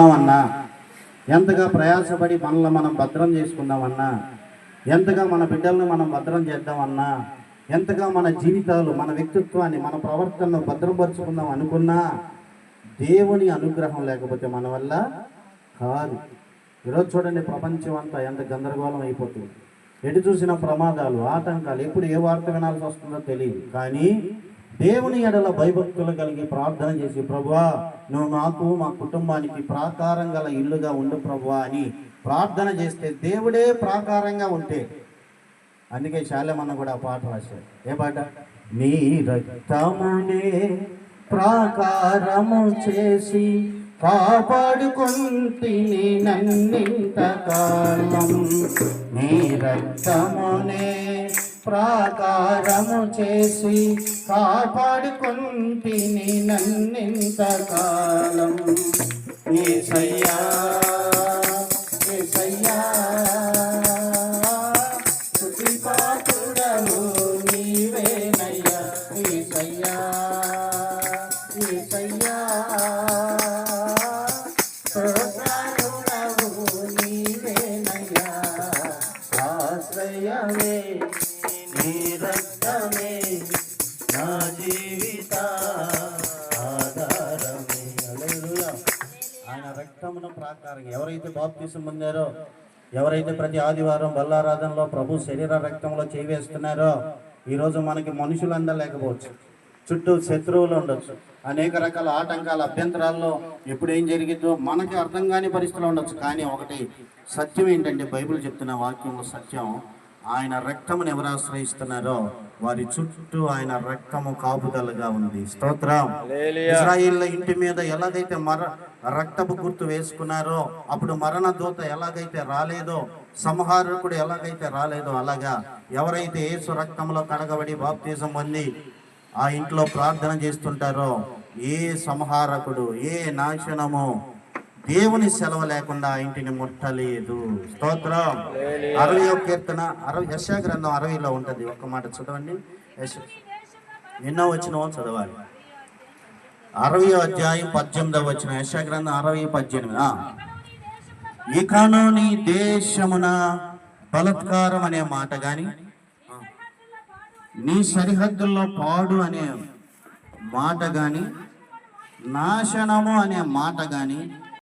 ఉన్నామన్నా ఎంతగా ప్రయాసపడి మనల్ని మనం భద్రం చేసుకుందామన్నా? ఎంతగా మన బిడ్డలను మనం భద్రం చేద్దామన్నా? ఎంతగా మన జీవితాలు మన వ్యక్తిత్వాన్ని మన ప్రవర్తనను భద్రపరుచుకుందాం అనుకున్నా? దేవుని అనుగ్రహం లేకపోతే మన వల్ల కాదు. ఈరోజు చూడండి ప్రపంచం అంతా ఎంత గందరగోళం అయిపోతుంది. ఎటు చూసిన ప్రమాదాలు ఆటంకాలు ఎప్పుడు ఏ వార్త వినాల్సి వస్తుందో తెలియదు. కానీ దేవుని ఎడల భయభక్తులు కలిగి ప్రార్థన చేసి ప్రభువా నువ్వు మాకు మా కుటుంబానికి ప్రాకారం గల ఇల్లుగా ఉండు ప్రభువా అని ప్రార్థన చేస్తే దేవుడే ప్రాకారంగా ఉంటే. అందుకే శాలమన్న కూడా ఆ పాట రాశారు ఏ పాట? నీ రక్తమునే ప్రాకారము చేసి కాపాడుకుంటిని నన్నింతకాలం నీ రక్తమునే ప్రాకారము చేసి కాపాడుకుంటిని నన్నింతకాలం. ఏసయ్యా ఏసయ్యా స్తుతిపాత్రుడవు నీవేనయ్యా. ఏసయ్యా ఏసయ్యా నీవేనయ్యా. ఆశ్రయమే రక్తమే నా జీవిత ఆధారమే. ఆయన రక్తమున ప్రాకారం. ఎవరైతే బాప్తీసం పొందారో ఎవరైతే ప్రతి ఆదివారం బల్లారాధనలో ప్రభు శరీర రక్తంలో చేవేస్తున్నారో ఈరోజు మనకి మనుషులు అందలేకపోవచ్చు చుట్టూ శత్రువులు ఉండొచ్చు. అనేక రకాల ఆటంకాల అభ్యంతరాల్లో ఎప్పుడు ఏం జరిగిద్దో మనకి అర్థం కాని పరిస్థితులు ఉండొచ్చు. కానీ ఒకటి సత్యం ఏంటంటే బైబిల్ చెప్తున్న వాక్యంలో సత్యం ఆయన రక్తమును ఎవరు ఆశ్రయిస్తున్నారో వారి చుట్టూ ఆయన రక్తము కాపుదలగా ఉంది. స్తోత్రం. ఇస్రాయిల్ ఇంటి మీద ఎలాగైతే మర రక్తపు గుర్తు వేసుకున్నారో అప్పుడు మరణ దూత ఎలాగైతే రాలేదో సంహారకుడు ఎలాగైతే రాలేదో అలాగా ఎవరైతే యేసు రక్తంలో కడగబడి బాప్తీసం పొంది ఆ ఇంట్లో ప్రార్థన చేస్తుంటారో ఏ సంహారకుడు ఏ నాశనము దేవుని సెలవు లేకుండా ఆ ఇంటిని ముట్టలేదు. స్తోత్రం. అరవై కీర్తన అరవై యశా గ్రంథం అరవైలో ఉంటుంది. ఒక్క మాట చదవండి. యశ ఎన్నో వచ్చిన చదవాలి. అరవై అధ్యాయం పద్దెనిమిదవ వచ్చిన యశా గ్రంథం అరవై పద్దెనిమిది. ఇకను నీ దేశమున బలత్కారం అనే మాట గాని నీ సరిహద్దుల్లో పాడు అనే మాట గాని నాశనము అనే మాట గాని